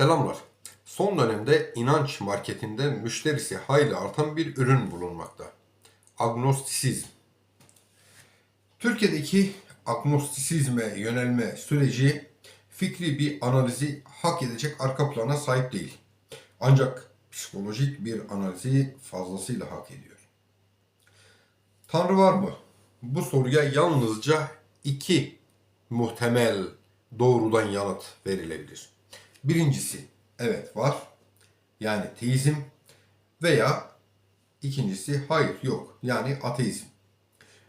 Selamlar. Son dönemde inanç marketinde müşterisi hayli artan bir ürün bulunmakta. Agnostisizm. Türkiye'deki agnostisizme yönelme süreci fikri bir analizi hak edecek arka plana sahip değil. Ancak psikolojik bir analizi fazlasıyla hak ediyor. Tanrı var mı? Bu soruya yalnızca iki muhtemel doğrudan yanıt verilebilir. Birincisi evet var yani teizm veya ikincisi hayır yok yani ateizm.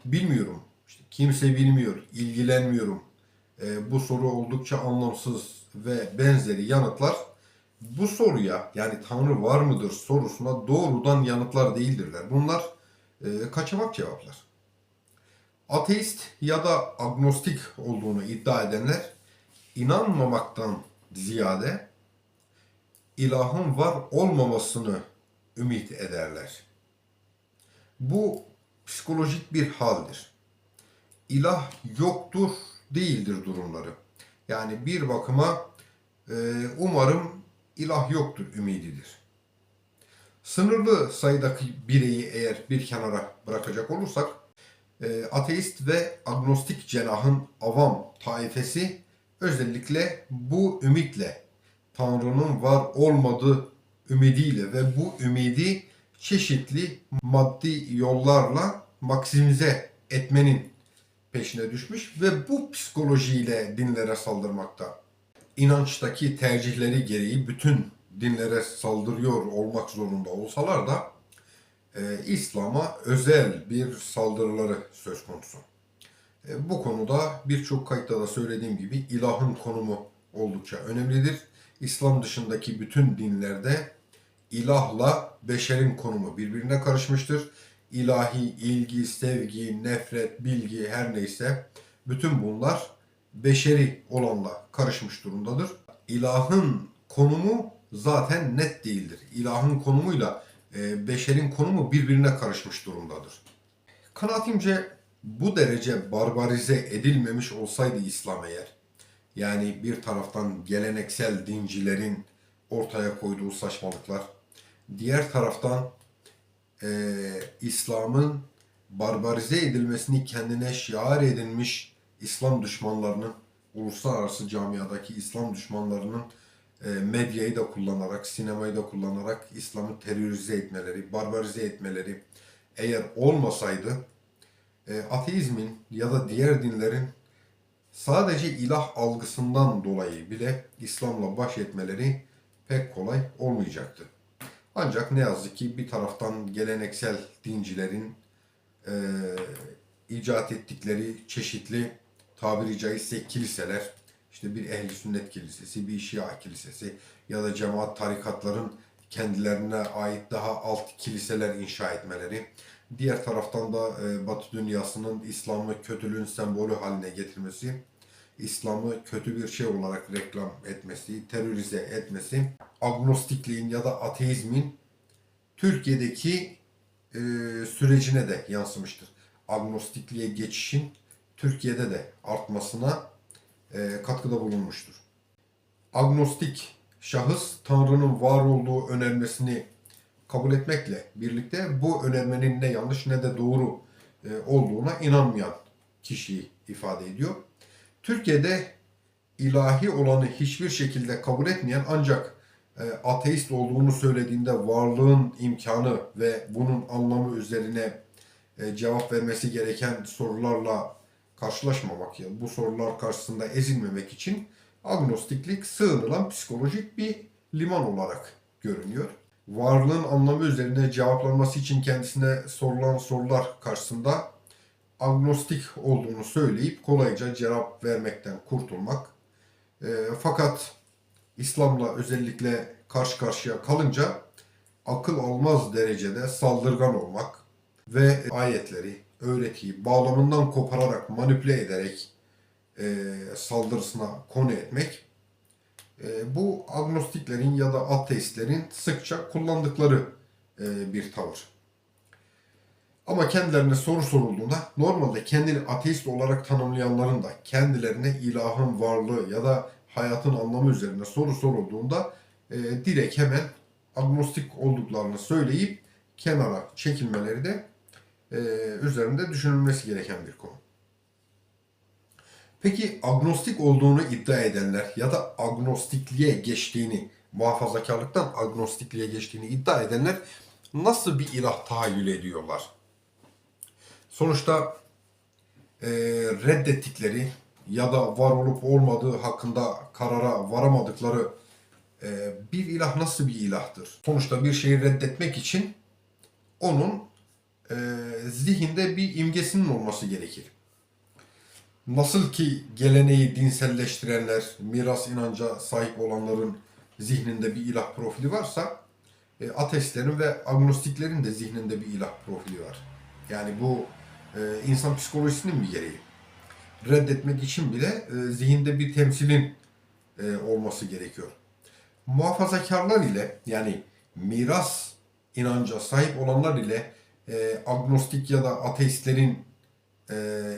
Bilmiyorum işte kimse bilmiyor ilgilenmiyorum Ee, bu soru oldukça anlamsız ve benzeri yanıtlar bu soruya yani Tanrı var mıdır sorusuna doğrudan yanıtlar değildirler. Bunlar e, kaçamak cevaplar. Ateist ya da agnostik olduğunu iddia edenler inanmamaktan ziyade ilahın var olmamasını ümit ederler. Bu psikolojik bir haldir. İlah yoktur değildir durumları. Yani bir bakıma e, umarım ilah yoktur ümididir. Sınırlı sayıdaki bireyi eğer bir kenara bırakacak olursak e, ateist ve agnostik cenahın avam taifesi özellikle bu ümitle Tanrı'nın var olmadığı ümidiyle ve bu ümidi çeşitli maddi yollarla maksimize etmenin peşine düşmüş ve bu psikolojiyle dinlere saldırmakta. İnançtaki tercihleri gereği bütün dinlere saldırıyor olmak zorunda olsalar da e, İslam'a özel bir saldırıları söz konusu. E, bu konuda birçok kayıtta da söylediğim gibi ilahın konumu oldukça önemlidir. İslam dışındaki bütün dinlerde ilahla beşerin konumu birbirine karışmıştır. İlahi ilgi, sevgi, nefret, bilgi her neyse bütün bunlar beşeri olanla karışmış durumdadır. İlahın konumu zaten net değildir. İlahın konumuyla e, beşerin konumu birbirine karışmış durumdadır. Kanaatimce bu derece barbarize edilmemiş olsaydı İslam eğer, yani bir taraftan geleneksel dincilerin ortaya koyduğu saçmalıklar, diğer taraftan e, İslam'ın barbarize edilmesini kendine şiar edinmiş İslam düşmanlarının, uluslararası camiadaki İslam düşmanlarının e, medyayı da kullanarak, sinemayı da kullanarak İslam'ı terörize etmeleri, barbarize etmeleri eğer olmasaydı e, ateizmin ya da diğer dinlerin sadece ilah algısından dolayı bile İslam'la baş etmeleri pek kolay olmayacaktı. Ancak ne yazık ki bir taraftan geleneksel dincilerin e, icat ettikleri çeşitli tabiri caizse kiliseler, işte bir ehli sünnet kilisesi, bir şia kilisesi ya da cemaat tarikatların kendilerine ait daha alt kiliseler inşa etmeleri, diğer taraftan da e, Batı dünyasının İslam'ı kötülüğün sembolü haline getirmesi, İslam'ı kötü bir şey olarak reklam etmesi, terörize etmesi, agnostikliğin ya da ateizmin Türkiye'deki e, sürecine de yansımıştır. Agnostikliğe geçişin Türkiye'de de artmasına e, katkıda bulunmuştur. Agnostik şahıs Tanrı'nın var olduğu önermesini kabul etmekle birlikte bu önermenin ne yanlış ne de doğru e, olduğuna inanmayan kişiyi ifade ediyor. Türkiye'de ilahi olanı hiçbir şekilde kabul etmeyen ancak e, ateist olduğunu söylediğinde varlığın imkanı ve bunun anlamı üzerine e, cevap vermesi gereken sorularla karşılaşmamak ya bu sorular karşısında ezilmemek için agnostiklik sığınılan psikolojik bir liman olarak görünüyor. Varlığın anlamı üzerine cevaplanması için kendisine sorulan sorular karşısında agnostik olduğunu söyleyip kolayca cevap vermekten kurtulmak. E, fakat İslam'la özellikle karşı karşıya kalınca akıl almaz derecede saldırgan olmak ve ayetleri, öğretiyi bağlamından kopararak, manipüle ederek e, saldırısına konu etmek bu agnostiklerin ya da ateistlerin sıkça kullandıkları e, bir tavır. Ama kendilerine soru sorulduğunda normalde kendini ateist olarak tanımlayanların da kendilerine ilahın varlığı ya da hayatın anlamı üzerine soru sorulduğunda e, direkt hemen agnostik olduklarını söyleyip kenara çekilmeleri de e, üzerinde düşünülmesi gereken bir konu. Peki agnostik olduğunu iddia edenler ya da agnostikliğe geçtiğini, muhafazakarlıktan agnostikliğe geçtiğini iddia edenler nasıl bir ilah tahayyül ediyorlar? Sonuçta e, reddettikleri ya da var olup olmadığı hakkında karara varamadıkları e, bir ilah nasıl bir ilahtır? Sonuçta bir şeyi reddetmek için onun e, zihinde bir imgesinin olması gerekir. Nasıl ki geleneği dinselleştirenler, miras inanca sahip olanların zihninde bir ilah profili varsa, e, ateistlerin ve agnostiklerin de zihninde bir ilah profili var. Yani bu e, insan psikolojisinin bir gereği. Reddetmek için bile e, zihinde bir temsilin e, olması gerekiyor. Muhafazakarlar ile yani miras inanca sahip olanlar ile e, agnostik ya da ateistlerin e,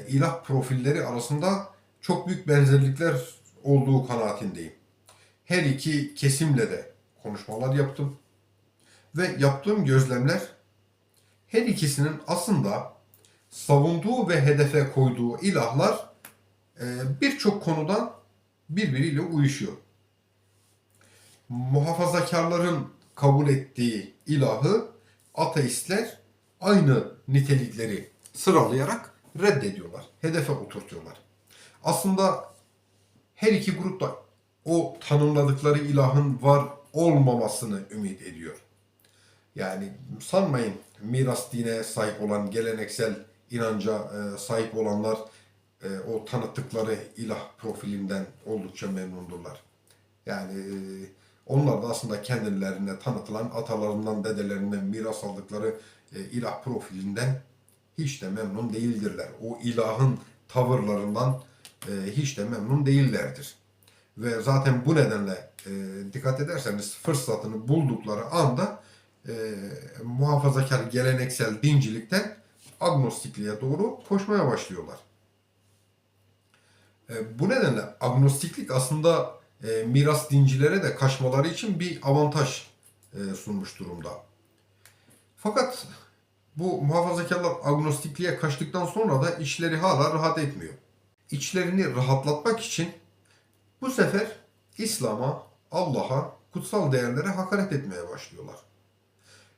ilah profilleri arasında çok büyük benzerlikler olduğu kanaatindeyim. Her iki kesimle de konuşmalar yaptım ve yaptığım gözlemler her ikisinin aslında savunduğu ve hedefe koyduğu ilahlar e, birçok konuda birbiriyle uyuşuyor. Muhafazakarların kabul ettiği ilahı ateistler aynı nitelikleri sıralayarak reddediyorlar. Hedefe oturtuyorlar. Aslında her iki grup da o tanımladıkları ilahın var olmamasını ümit ediyor. Yani sanmayın miras dine sahip olan geleneksel inanca e, sahip olanlar e, o tanıttıkları ilah profilinden oldukça memnundurlar. Yani e, onlar da aslında kendilerine tanıtılan atalarından, dedelerinden miras aldıkları ilah profilinden hiç de memnun değildirler. O ilahın tavırlarından e, hiç de memnun değillerdir. Ve zaten bu nedenle e, dikkat ederseniz fırsatını buldukları anda e, muhafazakar geleneksel dincilikten agnostikliğe doğru koşmaya başlıyorlar. E, bu nedenle agnostiklik aslında e, miras dincilere de kaçmaları için bir avantaj e, sunmuş durumda. Fakat bu muhafazakarlar agnostikliğe kaçtıktan sonra da işleri hala rahat etmiyor. İçlerini rahatlatmak için bu sefer İslam'a, Allah'a, kutsal değerlere hakaret etmeye başlıyorlar.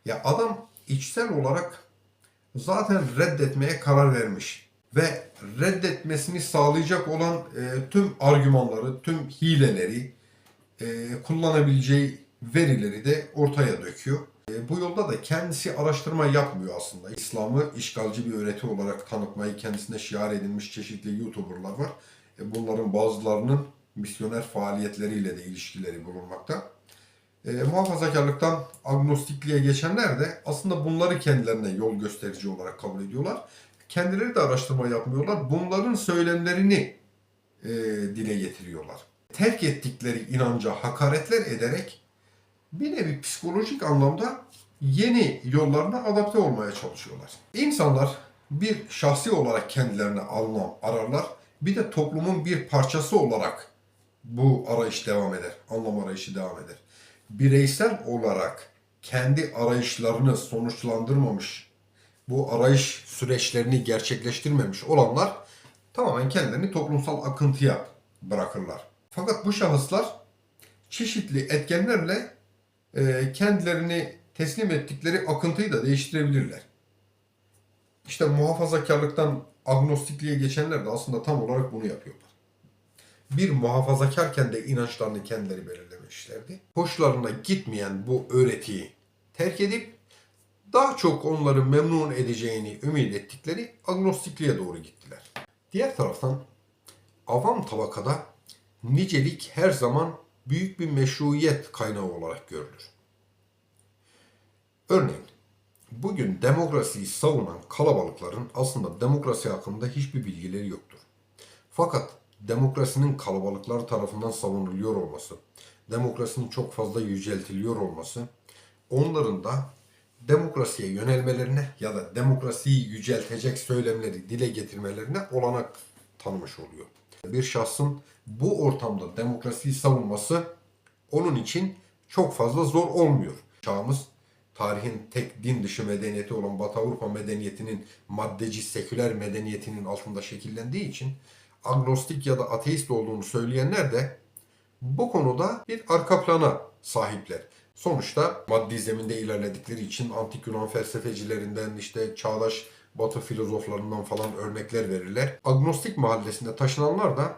Ya adam içsel olarak zaten reddetmeye karar vermiş ve reddetmesini sağlayacak olan e, tüm argümanları, tüm hileleri, e, kullanabileceği verileri de ortaya döküyor. E, bu yolda da kendisi araştırma yapmıyor aslında. İslam'ı işgalci bir öğreti olarak tanıtmayı kendisine şiar edinmiş çeşitli YouTuber'lar var. E, bunların bazılarının misyoner faaliyetleriyle de ilişkileri bulunmakta. E, muhafazakarlıktan agnostikliğe geçenler de aslında bunları kendilerine yol gösterici olarak kabul ediyorlar. Kendileri de araştırma yapmıyorlar. Bunların söylemlerini e, dile getiriyorlar. Terk ettikleri inanca hakaretler ederek bir nevi psikolojik anlamda yeni yollarına adapte olmaya çalışıyorlar. İnsanlar bir şahsi olarak kendilerine anlam ararlar. Bir de toplumun bir parçası olarak bu arayış devam eder. Anlam arayışı devam eder. Bireysel olarak kendi arayışlarını sonuçlandırmamış, bu arayış süreçlerini gerçekleştirmemiş olanlar tamamen kendilerini toplumsal akıntıya bırakırlar. Fakat bu şahıslar çeşitli etkenlerle kendilerini teslim ettikleri akıntıyı da değiştirebilirler. İşte muhafazakarlıktan agnostikliğe geçenler de aslında tam olarak bunu yapıyorlar. Bir muhafazakarken de inançlarını kendileri belirlemişlerdi. Hoşlarına gitmeyen bu öğretiyi terk edip daha çok onları memnun edeceğini ümit ettikleri agnostikliğe doğru gittiler. Diğer taraftan avam tabakada nicelik her zaman büyük bir meşruiyet kaynağı olarak görülür. Örneğin bugün demokrasiyi savunan kalabalıkların aslında demokrasi hakkında hiçbir bilgileri yoktur. Fakat demokrasinin kalabalıklar tarafından savunuluyor olması, demokrasinin çok fazla yüceltiliyor olması, onların da demokrasiye yönelmelerine ya da demokrasiyi yüceltecek söylemleri dile getirmelerine olanak tanımış oluyor. Bir şahsın bu ortamda demokrasiyi savunması onun için çok fazla zor olmuyor. Çağımız tarihin tek din dışı medeniyeti olan Batı Avrupa medeniyetinin maddeci seküler medeniyetinin altında şekillendiği için agnostik ya da ateist olduğunu söyleyenler de bu konuda bir arka plana sahipler. Sonuçta maddi zeminde ilerledikleri için antik Yunan felsefecilerinden işte çağdaş Batı filozoflarından falan örnekler verirler. Agnostik mahallesinde taşınanlar da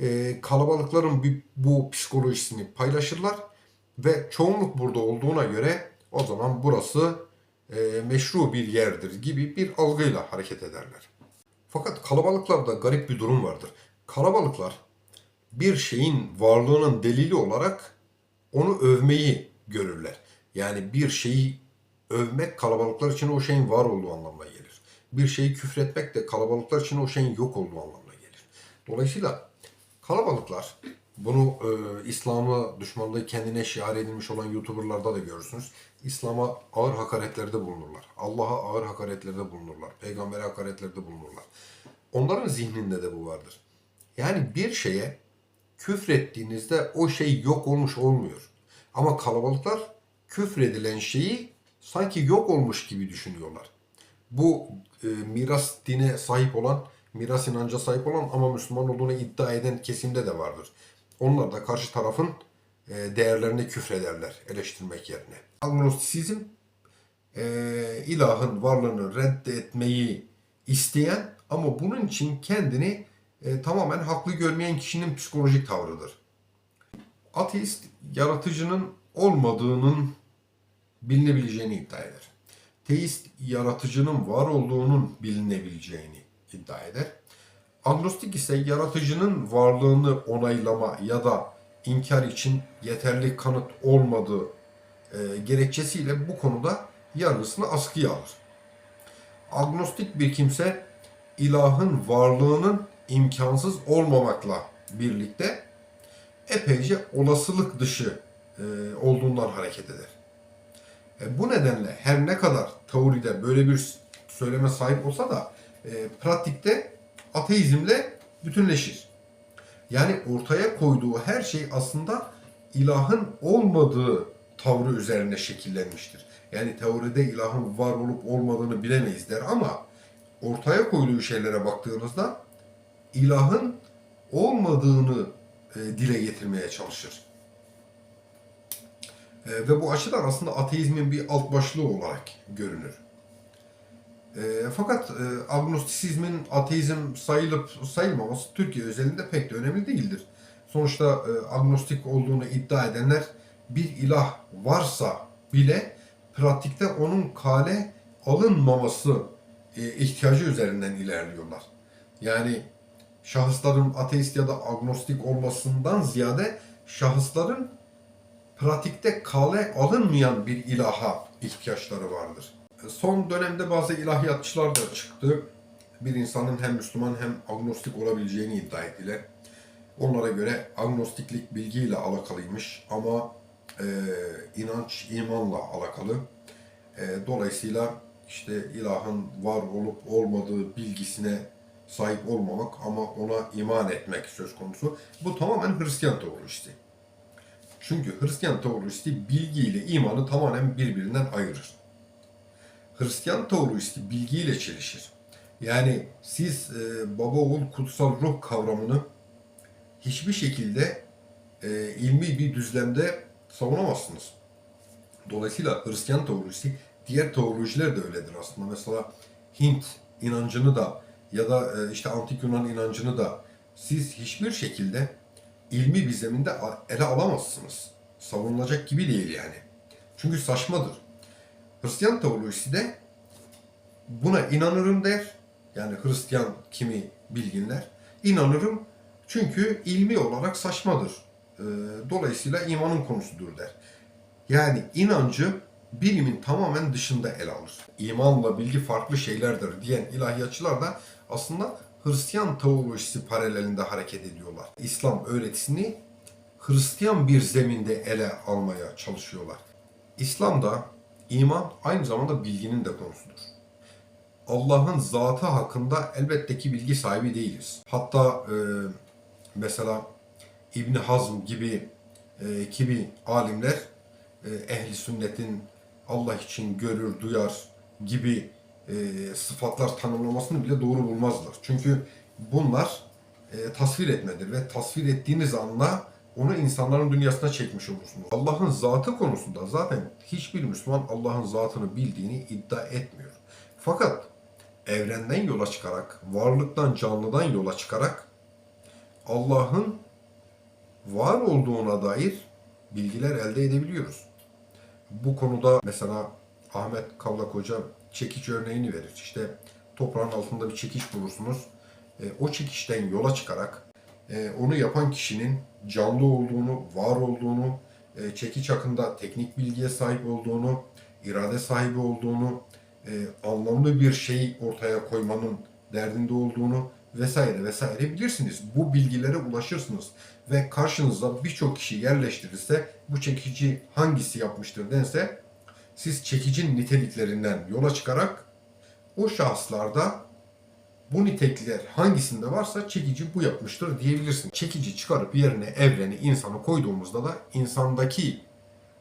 e, kalabalıkların bir- bu psikolojisini paylaşırlar ve çoğunluk burada olduğuna göre o zaman burası e, meşru bir yerdir gibi bir algıyla hareket ederler. Fakat kalabalıklarda garip bir durum vardır. Kalabalıklar bir şeyin varlığının delili olarak onu övmeyi görürler. Yani bir şeyi övmek kalabalıklar için o şeyin var olduğu anlamına gelir. Bir şeyi küfretmek de kalabalıklar için o şeyin yok olduğu anlamına gelir. Dolayısıyla kalabalıklar bunu e, İslam'ı düşmanlığı kendine şiar edilmiş olan YouTuber'larda da görürsünüz. İslam'a ağır hakaretlerde bulunurlar. Allah'a ağır hakaretlerde bulunurlar. Peygamber'e hakaretlerde bulunurlar. Onların zihninde de bu vardır. Yani bir şeye küfrettiğinizde o şey yok olmuş olmuyor. Ama kalabalıklar küfredilen şeyi sanki yok olmuş gibi düşünüyorlar. Bu e, miras dine sahip olan, miras inanca sahip olan ama Müslüman olduğunu iddia eden kesimde de vardır. Onlar da karşı tarafın e, değerlerini küfrederler eleştirmek yerine. Agnostisizm e, ilahın varlığını reddetmeyi isteyen ama bunun için kendini e, tamamen haklı görmeyen kişinin psikolojik tavrıdır. Ateist yaratıcının olmadığının bilinebileceğini iddia eder. Teist yaratıcının var olduğunun bilinebileceğini iddia eder. Agnostik ise yaratıcının varlığını onaylama ya da inkar için yeterli kanıt olmadığı e, gerekçesiyle bu konuda yargısını askıya alır. Agnostik bir kimse ilahın varlığının imkansız olmamakla birlikte epeyce olasılık dışı e, olduğundan hareket eder. E, bu nedenle her ne kadar teoride böyle bir söyleme sahip olsa da e, pratikte ateizmle bütünleşir. Yani ortaya koyduğu her şey aslında ilahın olmadığı tavrı üzerine şekillenmiştir. Yani teoride ilahın var olup olmadığını bilemeyiz der ama ortaya koyduğu şeylere baktığınızda ilahın olmadığını e, dile getirmeye çalışır. E, ve bu açıdan aslında ateizmin bir alt başlığı olarak görünür. E, fakat e, agnostisizmin ateizm sayılıp sayılmaması Türkiye özelinde pek de önemli değildir. Sonuçta e, agnostik olduğunu iddia edenler bir ilah varsa bile pratikte onun kale alınmaması e, ihtiyacı üzerinden ilerliyorlar. Yani şahısların ateist ya da agnostik olmasından ziyade şahısların pratikte kale alınmayan bir ilaha ihtiyaçları vardır. Son dönemde bazı ilahiyatçılar da çıktı. Bir insanın hem Müslüman hem agnostik olabileceğini iddia ettiler. Onlara göre agnostiklik bilgiyle alakalıymış ama e, inanç imanla alakalı. E, dolayısıyla işte ilahın var olup olmadığı bilgisine sahip olmamak ama ona iman etmek söz konusu. Bu tamamen Hristiyan teolojisi. Çünkü Hristiyan teolojisi bilgi ile imanı tamamen birbirinden ayırır. Hristiyan teolojisi bilgiyle çelişir. Yani siz e, baba oğul kutsal ruh kavramını hiçbir şekilde e, ilmi bir düzlemde savunamazsınız. Dolayısıyla Hristiyan teolojisi diğer teolojiler de öyledir aslında. Mesela Hint inancını da ya da e, işte antik Yunan inancını da siz hiçbir şekilde ilmi bir zeminde ele alamazsınız. Savunulacak gibi değil yani. Çünkü saçmadır. Hristiyan teolojisi de buna inanırım der. Yani Hristiyan kimi bilginler. İnanırım çünkü ilmi olarak saçmadır. Ee, Dolayısıyla imanın konusudur der. Yani inancı bilimin tamamen dışında ele alır. İmanla bilgi farklı şeylerdir diyen ilahiyatçılar da aslında Hristiyan teolojisi paralelinde hareket ediyorlar. İslam öğretisini Hristiyan bir zeminde ele almaya çalışıyorlar. İslam'da iman aynı zamanda bilginin de konusudur. Allah'ın zatı hakkında elbette ki bilgi sahibi değiliz. Hatta e, mesela İbni Hazm gibi e, kimi alimler e, ehli sünnetin Allah için görür, duyar gibi e, sıfatlar tanımlamasını bile doğru bulmazlar. Çünkü bunlar e, tasvir etmedir ve tasvir ettiğiniz anda onu insanların dünyasına çekmiş olursunuz. Allah'ın zatı konusunda zaten hiçbir Müslüman Allah'ın zatını bildiğini iddia etmiyor. Fakat evrenden yola çıkarak, varlıktan, canlıdan yola çıkarak Allah'ın var olduğuna dair bilgiler elde edebiliyoruz. Bu konuda mesela Ahmet Kavlak Hoca çekiç örneğini verir. İşte toprağın altında bir çekiç bulursunuz. E, o çekişten yola çıkarak e, onu yapan kişinin canlı olduğunu, var olduğunu, e, çekiç hakkında teknik bilgiye sahip olduğunu, irade sahibi olduğunu, e, anlamlı bir şey ortaya koymanın derdinde olduğunu vesaire vesaire bilirsiniz. Bu bilgilere ulaşırsınız ve karşınıza birçok kişi yerleştirirse bu çekici hangisi yapmıştır dense siz çekicin niteliklerinden yola çıkarak o şahıslarda bu nitelikler hangisinde varsa çekici bu yapmıştır diyebilirsin. Çekici çıkarıp yerine evreni, insanı koyduğumuzda da insandaki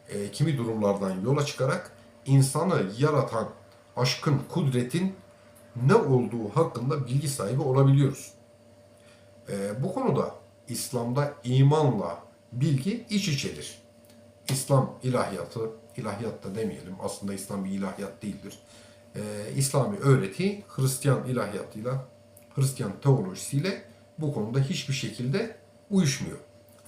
e, kimi durumlardan yola çıkarak insanı yaratan aşkın, kudretin ne olduğu hakkında bilgi sahibi olabiliyoruz. E, bu konuda İslam'da imanla bilgi iç içedir. İslam ilahiyatı, ilahiyat da demeyelim aslında İslam bir ilahiyat değildir. Ee, İslami öğreti Hristiyan ilahiyatıyla, Hristiyan teolojisiyle bu konuda hiçbir şekilde uyuşmuyor.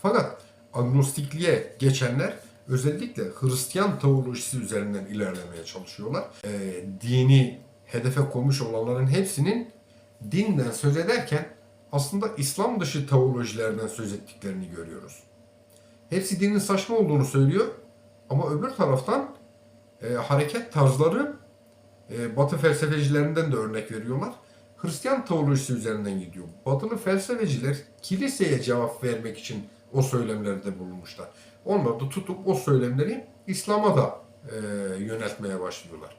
Fakat agnostikliğe geçenler özellikle Hristiyan teolojisi üzerinden ilerlemeye çalışıyorlar. Ee, dini hedefe koymuş olanların hepsinin dinden söz ederken aslında İslam dışı teolojilerden söz ettiklerini görüyoruz. Hepsi dinin saçma olduğunu söylüyor ama öbür taraftan e, hareket tarzları e, Batı felsefecilerinden de örnek veriyorlar. Hristiyan teolojisi üzerinden gidiyor. Batılı felsefeciler kiliseye cevap vermek için o söylemlerde bulunmuşlar. Onlar da tutup o söylemleri İslam'a da e, yöneltmeye başlıyorlar.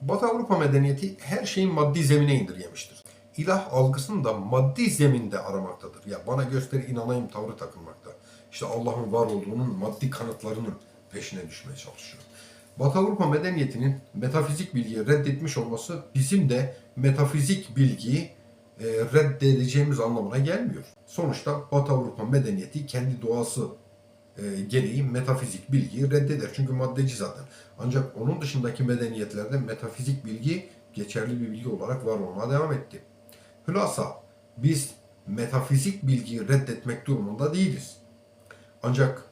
Batı Avrupa medeniyeti her şeyin maddi zemine indirgemiştir. İlah algısını da maddi zeminde aramaktadır. Ya bana göster inanayım tavrı takılmakta. İşte Allah'ın var olduğunun maddi kanıtlarının peşine düşmeye çalışıyor. Batı Avrupa medeniyetinin metafizik bilgiyi reddetmiş olması bizim de metafizik bilgiyi e, reddedeceğimiz anlamına gelmiyor. Sonuçta Batı Avrupa medeniyeti kendi doğası e, gereği metafizik bilgiyi reddeder. Çünkü maddeci zaten. Ancak onun dışındaki medeniyetlerde metafizik bilgi geçerli bir bilgi olarak var olmaya devam etti. Hülasa biz metafizik bilgiyi reddetmek durumunda değiliz. Ancak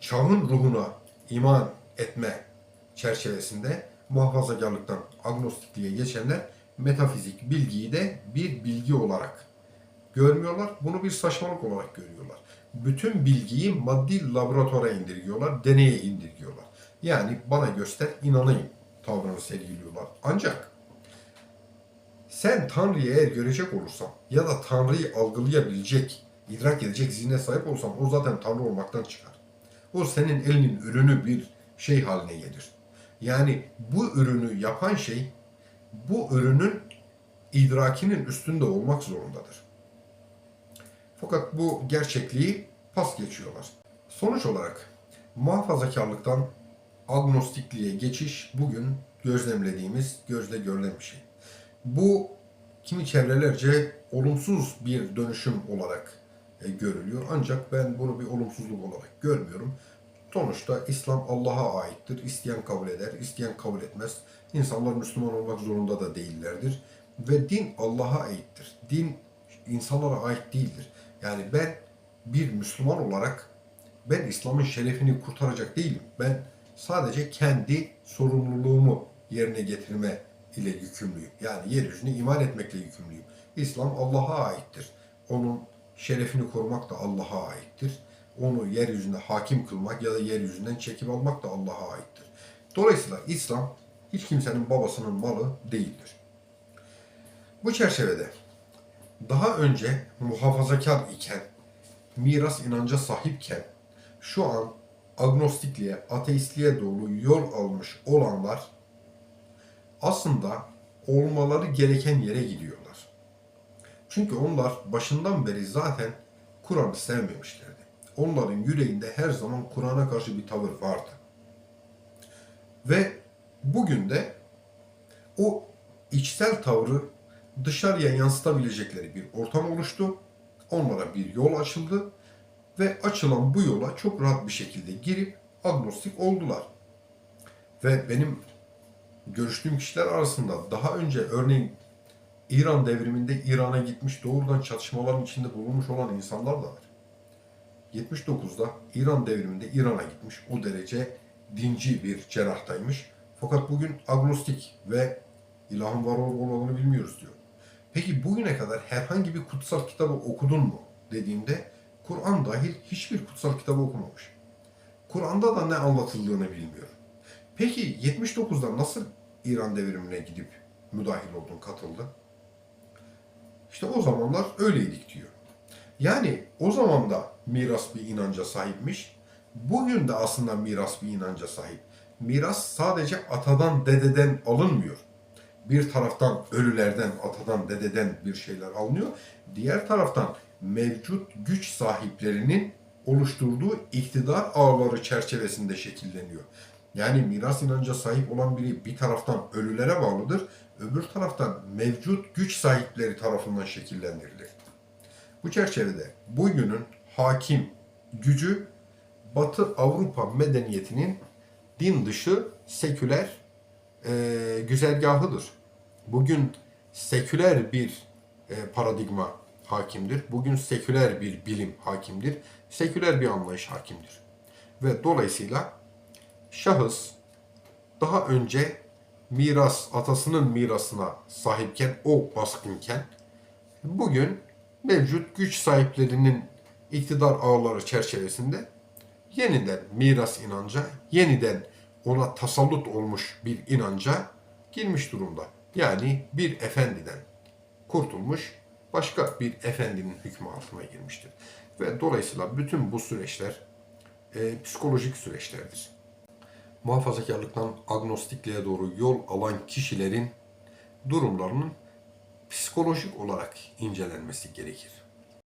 çağın ruhuna iman etme çerçevesinde muhafazakarlıktan agnostikliğe geçenler metafizik bilgiyi de bir bilgi olarak görmüyorlar. Bunu bir saçmalık olarak görüyorlar. Bütün bilgiyi maddi laboratuvara indirgiyorlar, deneye indirgiyorlar. Yani bana göster, inanayım tavrını sergiliyorlar. Ancak sen Tanrı'yı eğer görecek olursan ya da Tanrı'yı algılayabilecek, idrak edecek zihne sahip olsan o zaten Tanrı olmaktan çıkar. O senin elinin ürünü bir şey haline gelir. Yani bu ürünü yapan şey bu ürünün idrakinin üstünde olmak zorundadır. Fakat bu gerçekliği pas geçiyorlar. Sonuç olarak muhafazakarlıktan agnostikliğe geçiş bugün gözlemlediğimiz, gözle görülen bir şey. Bu kimi çevrelerce olumsuz bir dönüşüm olarak görülüyor. Ancak ben bunu bir olumsuzluk olarak görmüyorum. Sonuçta İslam Allah'a aittir. İsteyen kabul eder, isteyen kabul etmez. İnsanlar Müslüman olmak zorunda da değillerdir. Ve din Allah'a aittir. Din insanlara ait değildir. Yani ben bir Müslüman olarak ben İslam'ın şerefini kurtaracak değilim. Ben sadece kendi sorumluluğumu yerine getirme ile yükümlüyüm. Yani yeryüzüne iman etmekle yükümlüyüm. İslam Allah'a aittir. Onun şerefini korumak da Allah'a aittir. Onu yeryüzünde hakim kılmak ya da yeryüzünden çekip almak da Allah'a aittir. Dolayısıyla İslam hiç kimsenin babasının malı değildir. Bu çerçevede daha önce muhafazakar iken, miras inanca sahipken, şu an agnostikliğe, ateistliğe doğru yol almış olanlar aslında olmaları gereken yere gidiyorlar. Çünkü onlar başından beri zaten Kur'an'ı sevmemişlerdi. onların yüreğinde her zaman Kur'an'a karşı bir tavır vardı. Ve bugün de o içsel tavrı dışarıya yansıtabilecekleri bir ortam oluştu. Onlara bir yol açıldı ve açılan bu yola çok rahat bir şekilde girip agnostik oldular. Ve benim görüştüğüm kişiler arasında daha önce örneğin İran devriminde İran'a gitmiş doğrudan çatışmaların içinde bulunmuş olan insanlar da var. 79'da İran devriminde İran'a gitmiş. O derece dinci bir cerrahtaymış. Fakat bugün agnostik ve ilahın var olup olmadığını bilmiyoruz diyor. Peki bugüne kadar herhangi bir kutsal kitabı okudun mu dediğimde Kur'an dahil hiçbir kutsal kitabı okumamış. Kur'an'da da ne anlatıldığını bilmiyor. Peki 79'da nasıl İran devrimine gidip müdahil oldun, katıldın? İşte o zamanlar öyleydik diyor. Yani o zaman da miras bir inanca sahipmiş. Bugün de aslında miras bir inanca sahip. Miras sadece atadan, dededen alınmıyor. Bir taraftan ölülerden, atadan, dededen bir şeyler alınıyor. Diğer taraftan mevcut güç sahiplerinin oluşturduğu iktidar ağları çerçevesinde şekilleniyor. Yani miras inanca sahip olan biri bir taraftan ölülere bağlıdır, öbür taraftan mevcut güç sahipleri tarafından şekillendirilir. Bu çerçevede bugünün hakim gücü Batı Avrupa medeniyetinin din dışı seküler e, güzergahıdır. Bugün seküler bir e, paradigma hakimdir. Bugün seküler bir bilim hakimdir. Seküler bir anlayış hakimdir. Ve dolayısıyla şahıs daha önce miras, atasının mirasına sahipken, o baskınken, bugün mevcut güç sahiplerinin iktidar ağları çerçevesinde yeniden miras inanca, yeniden ona tasallut olmuş bir inanca girmiş durumda. Yani bir efendiden kurtulmuş, başka bir efendinin hükmü altına girmiştir. Ve dolayısıyla bütün bu süreçler e, psikolojik süreçlerdir. Muhafazakarlıktan agnostikliğe doğru yol alan kişilerin durumlarının psikolojik olarak incelenmesi gerekir.